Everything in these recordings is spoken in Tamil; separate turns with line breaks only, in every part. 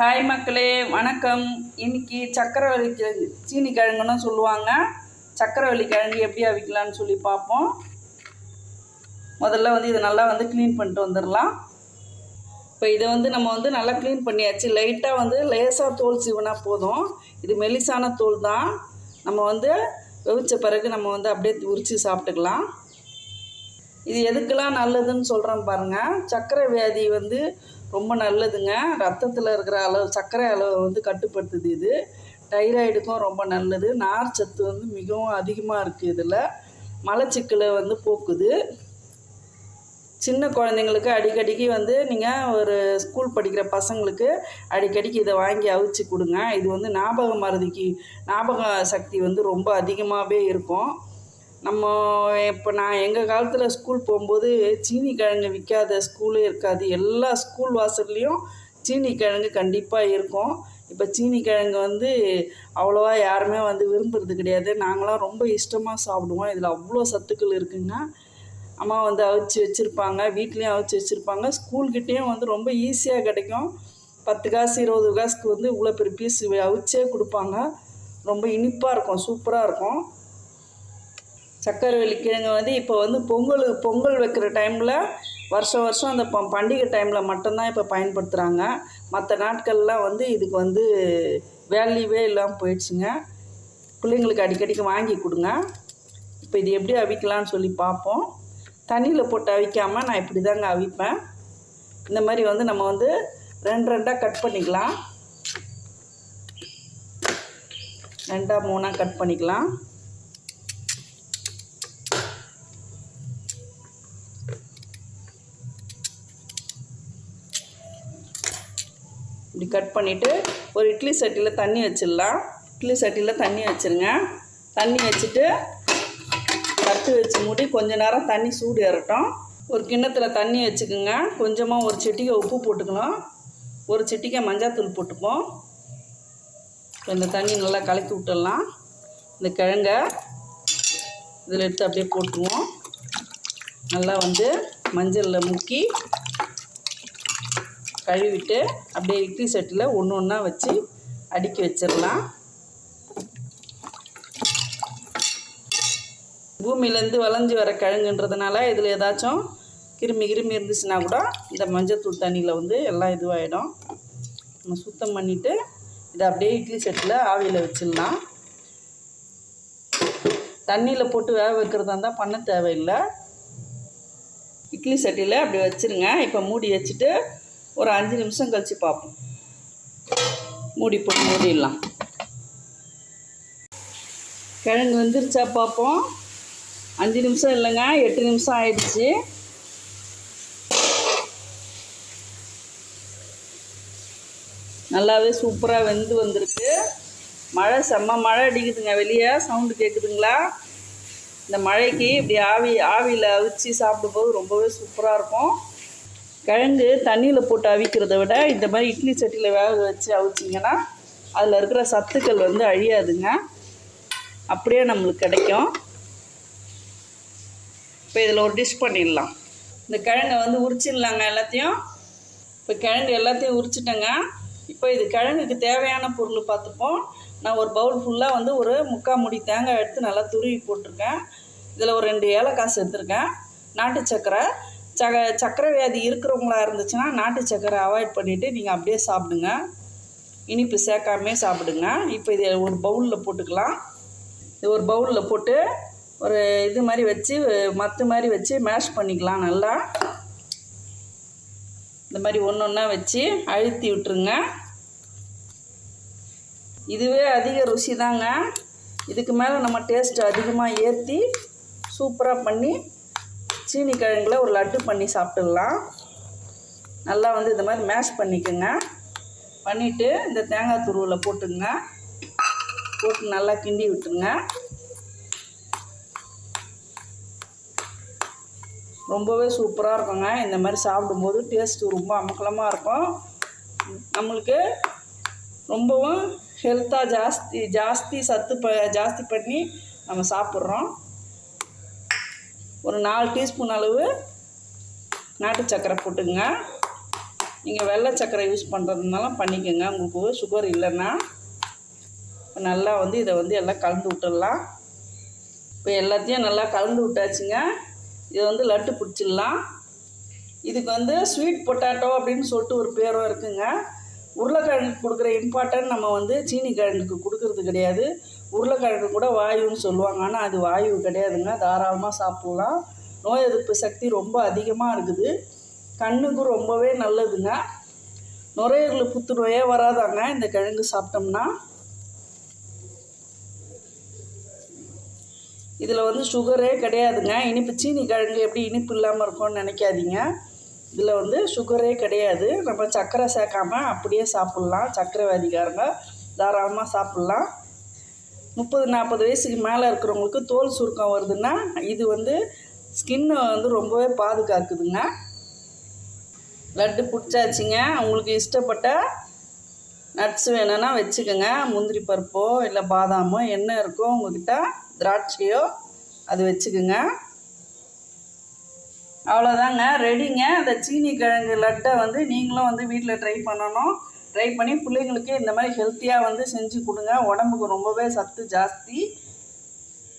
ஹாய் மக்களே வணக்கம். இன்னைக்கு சக்கரவள்ளி கிழங்கு சீனி கிழங்குன்னு சொல்லுவாங்க. சக்கரவள்ளி கிழங்கு எப்படி அவிக்கலாம்னு சொல்லி பார்ப்போம். முதல்ல வந்து இதை நல்லா வந்து க்ளீன் பண்ணிட்டு வந்துடலாம். இப்போ இதை வந்து நம்ம வந்து நல்லா க்ளீன் பண்ணியாச்சு. லைட்டாக வந்து லேசாக தோல் சீவுனா போதும். இது மெலிசான தோல் தான். நம்ம வந்து வெவிச்ச பிறகு நம்ம வந்து அப்படியே உரித்து சாப்பிட்டுக்கலாம். இது எதுக்கெல்லாம் நல்லதுன்னு சொல்கிறேன் பாருங்கள் சர்க்கரை வியாதி வந்து ரொம்ப நல்லதுங்க. ரத்தத்தில் இருக்கிற அளவு சர்க்கரை அளவு வந்து கட்டுப்படுத்துது இது. தைராய்டுக்கும் ரொம்ப நல்லது. நார் சத்து வந்து மிகவும் அதிகமாக இருக்குது இதில். மலச்சிக்கலை வந்து போக்குது. சின்ன குழந்தைங்களுக்கு அடிக்கடிக்கு வந்து நீங்கள் ஒரு ஸ்கூல் படிக்கிற பசங்களுக்கு அடிக்கடிக்கு இதை வாங்கி அவிச்சு கொடுங்க. இது வந்து ஞாபக மருதிக்கு ஞாபக சக்தி வந்து ரொம்ப அதிகமாகவே இருக்கும். நம்ம இப்போ நான் எங்கள் காலத்தில் ஸ்கூல் போகும்போது சீனி கிழங்கு விற்காத ஸ்கூலே இருக்காது. எல்லா ஸ்கூல் வாசல்லையும் சீனி கிழங்கு கண்டிப்பாக இருக்கும். இப்போ சீனி கிழங்கு வந்து அவ்வளோவா யாருமே வந்து விரும்புறது கிடையாது. நாங்களாம் ரொம்ப இஷ்டமாக சாப்பிடுவோம். இதில் அவ்வளோ சத்துக்கள் இருக்குங்க. அம்மா வந்து அவிச்சு வச்சுருப்பாங்க. வீட்லேயும் அவிச்சு வச்சுருப்பாங்க. ஸ்கூல்கிட்டேயும் வந்து ரொம்ப ஈஸியாக கிடைக்கும். பத்து காசு இருபது காசுக்கு வந்து இவ்வளோ பெரிய பீஸ் அவிச்சே கொடுப்பாங்க. ரொம்ப இனிப்பாக இருக்கும். சூப்பராக இருக்கும். சக்கரவள்ளி கிழங்கு வந்து இப்போ வந்து பொங்கல் பொங்கல் வைக்கிற டைமில் வருஷம் வருஷம் அந்த ப பண்டிகை டைமில் மட்டும்தான் இப்போ பயன்படுத்துகிறாங்க மற்ற நாட்கள்லாம் வந்து இதுக்கு வந்து வேல்யூவே இல்லாமல் போயிடுச்சுங்க. பிள்ளைங்களுக்கு அடிக்கடிக்கு வாங்கி கொடுங்க. இப்போ இது எப்படி அவிக்கலாம்னு சொல்லி பார்ப்போம். தண்ணியில் போட்டு அவிக்காமல் நான் இப்படி தாங்க அவிப்பேன். இந்த மாதிரி வந்து நம்ம வந்து ரெண்டு ரெண்டாக கட் பண்ணிக்கலாம். ரெண்டாக மூணாக கட் பண்ணிக்கலாம். இப்படி கட் பண்ணிவிட்டு ஒரு இட்லி சட்டியில் தண்ணி வச்சிடலாம். இட்லி சட்டியில் தண்ணி வச்சுருங்க. தண்ணி வச்சுட்டு தட்டு வச்சு மூடி கொஞ்ச நேரம் தண்ணி சூடு ஏறட்டும். ஒரு கிண்ணத்தில் தண்ணி வச்சுக்கோங்க. கொஞ்சமாக ஒரு சிட்டிகை உப்பு போட்டுக்கலாம் ஒரு சிட்டிகை மஞ்சாத்தூள் போட்டுப்போம். இந்த தண்ணி நல்லா கலக்கி விட்டுடலாம். இந்த கிழங்க இதில் எடுத்து அப்படியே போட்டுருவோம் நல்லா வந்து மஞ்சளில் முக்கி கழுவிட்டு அப்படியே இட்லி செட்டில் ஒன்று ஒன்றா வச்சு அடுக்கி வச்சிடலாம். பூமியிலேருந்து வளைஞ்சி வர கிழங்குன்றதுனால இதில் ஏதாச்சும் கிருமி கிருமி இருந்துச்சுன்னா கூட இந்த மஞ்சத்தூள் தண்ணியில் வந்து எல்லாம் இதுவாகிடும் நம்ம சுத்தம் பண்ணிவிட்டு இதை அப்படியே இட்லி செட்டில் ஆவியில் வச்சிடலாம். தண்ணியில் போட்டு வேக வைக்கிறதா இருந்தால் பண்ண தேவையில்லை. இட்லி சட்டியில் அப்படி வச்சுருங்க. இப்போ மூடி வச்சுட்டு ஒரு அஞ்சு நிமிஷம் கழித்து பார்ப்போம். மூடி போட்டு மூடிடலாம். கிழங்கு வந்துருச்சா பார்ப்போம். அஞ்சு நிமிஷம் இல்லைங்க எட்டு நிமிஷம் ஆயிடுச்சு. நல்லாவே சூப்பராக வெந்து வந்திருக்கு. மழை செம்ம மழை அடிக்குதுங்க வெளியே. சவுண்டு கேட்குதுங்களா இந்த மழைக்கு இப்படி ஆவி ஆவியில் அவிச்சு சாப்பிடும்போது ரொம்பவே சூப்பராக இருக்கும். கிழங்கு தண்ணியில் போட்டு அவிக்கிறத விட இந்த மாதிரி இட்லி சட்டியில் வேக வச்சு அவிச்சிங்கன்னா அதில் இருக்கிற சத்துக்கள் வந்து அழியாதுங்க. அப்படியே நம்மளுக்கு கிடைக்கும். இப்போ இதில் ஒரு டிஷ் பண்ணிடலாம். இந்த கிழங்கை வந்து உரிச்சிடலாங்க எல்லாத்தையும். இப்போ கிழங்கு எல்லாத்தையும் உரிச்சிட்டேங்க. இப்போ இது கிழங்குக்கு தேவையான பொருள் பார்த்துப்போம். நான் ஒரு பவுல் ஃபுல்லாக வந்து ஒரு முக்கால் முடி தேங்காய் எடுத்து நல்லா துருவி போட்டிருக்கேன். இதில் ஒரு ரெண்டு ஏலக்காய் சேர்த்துருக்கேன். நாட்டு சக்கரை சக சக்கரை வியாதி இருக்கிறவங்களா இருந்துச்சுன்னா நாட்டு சக்கரை அவாய்ட் பண்ணிவிட்டு நீங்கள் அப்படியே சாப்பிடுங்க. இனிப்பு சேர்க்காமே சாப்பிடுங்க. இப்போ இதை ஒரு பவுலில் போட்டுக்கலாம். இது ஒரு பவுலில் போட்டு ஒரு இது மாதிரி வச்சு மத்து மாதிரி வச்சு மேஷ் பண்ணிக்கலாம் நல்லா. இந்த மாதிரி ஒன்று ஒன்றா வச்சு அழுத்தி விட்டுருங்க. இதுவே அதிக ருசி தாங்க இதுக்கு மேலே நம்ம டேஸ்ட் அதிகமாக ஏற்றி சூப்பராக பண்ணி சீனி கிழங்குல ஒரு லட்டு பண்ணி சாப்பிட்டுடலாம். நல்லா வந்து இந்த மாதிரி மேஷ் பண்ணிக்கோங்க. பண்ணிவிட்டு இந்த தேங்காய் துருவில் போட்டுங்க. போட்டு நல்லா கிண்டி விட்டுருங்க. ரொம்பவே சூப்பராக இருக்குங்க. இந்த மாதிரி சாப்பிடும்போது டேஸ்ட்டு ரொம்ப அமக்கலமாக இருக்கும். நம்மளுக்கு ரொம்பவும் ஹெல்த்தாக ஜாஸ்தி ஜாஸ்தி சத்து ப ஜாஸ்தி பண்ணி நம்ம சாப்பிட்றோம். ஒரு நாலு டீஸ்பூன் அளவு நாட்டு சக்கரை போட்டுங்க நீங்கள் வெள்ளை சர்க்கரை யூஸ் பண்ணுறதுனாலும் பண்ணிக்கோங்க. உங்களுக்கு சுகர் இல்லைன்னா நல்லா வந்து இதை வந்து எல்லாம் கலந்து விட்டுடலாம். இப்போ எல்லாத்தையும் நல்லா கலந்து விட்டாச்சுங்க. இதை வந்து லட்டு பிடிச்சிடலாம். இதுக்கு வந்து ஸ்வீட் பொட்டாட்டோ அப்படின்னு சொல்லிட்டு ஒரு பேரும் இருக்குங்க. உருளைக்கிழங்கு கொடுக்குற இம்பார்ட்டன்ட் நம்ம வந்து சீனி கிழங்குக்கு கொடுக்கறது கிடையாது. உருளைக்கிழங்கு கூட வாயுன்னு சொல்லுவாங்க. ஆனால் அது வாயு கிடையாதுங்க. தாராளமாக சாப்பிட்லாம். நோய் எதிர்ப்பு சக்தி ரொம்ப அதிகமாக இருக்குது. கண்ணுக்கு ரொம்பவே நல்லதுங்க. நுரையீரல் புத்துநோயே வராதாங்க. இந்த கிழங்கு சாப்பிட்டோம்னா. இதில் வந்து சுகரே கிடையாதுங்க. இனிப்பு சீனி கிழங்கு எப்படி இனிப்பு இல்லாமல் இருக்கும்னு நினைக்காதீங்க. இதில் வந்து சுகரே கிடையாது. நம்ம சர்க்கரை சேர்க்காம அப்படியே சாப்பிட்லாம். சர்க்கரை வியாதிக்காரங்க. தாராளமாக சாப்பிட்லாம். முப்பது நாற்பது வயசுக்கு மேலே இருக்கிறவங்களுக்கு தோல் சுருக்கம் வருதுன்னா இது வந்து ஸ்கின்னை வந்து ரொம்பவே பாதுகாக்குதுங்க. லட்டு பிடிச்சாச்சுங்க. உங்களுக்கு இஷ்டப்பட்ட நட்ஸ் வேணும்னா வச்சுக்கோங்க. முந்திரி பருப்போ இல்லை பாதாமோ என்ன இருக்கோ உங்ககிட்ட திராட்சையோ அது வச்சுக்கோங்க. அவ்வளோதாங்க. ரெடிங்க. அந்த சீனி கிழங்கு லட்டை வந்து நீங்களும் வந்து வீட்டில் ட்ரை பண்ணணும். ட்ரை பண்ணி பிள்ளைங்களுக்கு இந்த மாதிரி ஹெல்த்தியாக வந்து செஞ்சு கொடுங்க. உடம்புக்கு ரொம்பவே சத்து ஜாஸ்தி.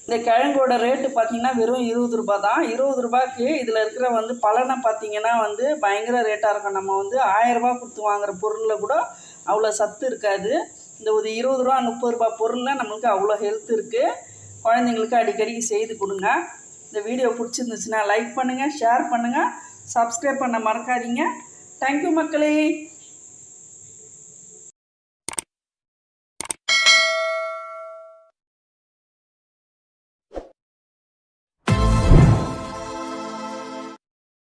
இந்த கிழங்கோட ரேட்டு பார்த்தீங்கன்னா வெறும் இருபது ரூபாய் தான். இருபது ரூபாய்க்கு இதில் இருக்கிற வந்து பலனை பார்த்தீங்கன்னா வந்து பயங்கர ரேட்டாக இருக்கும். நம்ம வந்து ஆயரரூபா கொடுத்து வாங்குற பொருளில் கூட அவ்வளோ சத்து இருக்காது. இந்த ஒரு இருபது ரூபா முப்பது ரூபா பொருளில் நம்மளுக்கு அவ்வளோ ஹெல்த் இருக்குது குழந்தைங்களுக்கு அடிக்கடிக்கு செய்து கொடுங்க. இந்த வீடியோ பிடிச்சிருந்துச்சுன்னா லைக் பண்ணுங்கள் ஷேர் பண்ணுங்கள் சப்ஸ்கிரைப் பண்ண மறக்காதீங்க. தேங்க்யூ மக்களே.